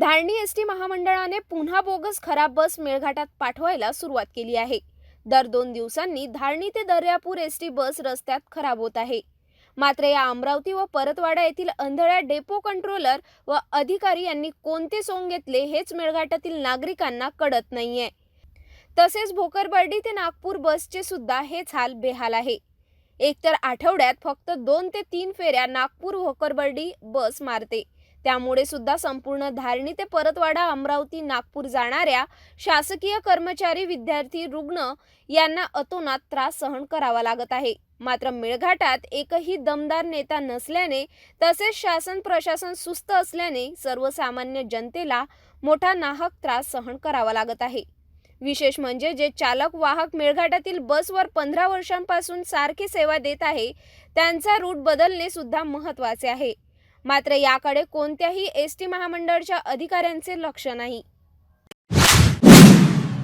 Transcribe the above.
Dharni S T महामंडळाने पुन्हा bogus खराब बस मेळघाटात पाठवायला सुरुवात केली आहे. दर दोन दिवसांनी धारणी ते दर्यापूर एस टी बस रस्त्यात खराब होत आहे. मात्र या अमरावती व परतवाडा येथील अंधळ्या डेपो कंट्रोलर व अधिकारी यांनी कोणते सोंग घेतले हेच मेळघाटातील नागरिकांना कळत नाहीये. तसेच भोकरबर्डी ते नागपूर बसचे सुद्धा हेच हाल बेहाल आहे. एकतर आठवड्यात फक्त दोन ते तीन फेऱ्या नागपूर भोकरबर्डी बस मारते. त्यामुळे सुद्धा संपूर्ण धारणी ते परतवाडा अमरावती नागपूर जाणाऱ्या शासकीय कर्मचारी विद्यार्थी रुग्ण यांना अतोनात त्रास सहन करावा लागत आहे. मात्र मेळघाटात एकही दमदार नेता नसल्याने तसेच शासन प्रशासन सुस्त असल्याने सर्वसामान्य जनतेला मोठा नाहक त्रास सहन करावा लागत आहे. विशेष म्हणजे जे चालक वाहक मेळघाटातील बसवर पंधरा वर्षांपासून सारखी सेवा देत आहे त्यांचा रूट बदलणे सुद्धा महत्त्वाचे आहे. मात्र याकडे कोणत्याही एस टी महामंडळच्या अधिकाऱ्यांचे लक्ष नाही.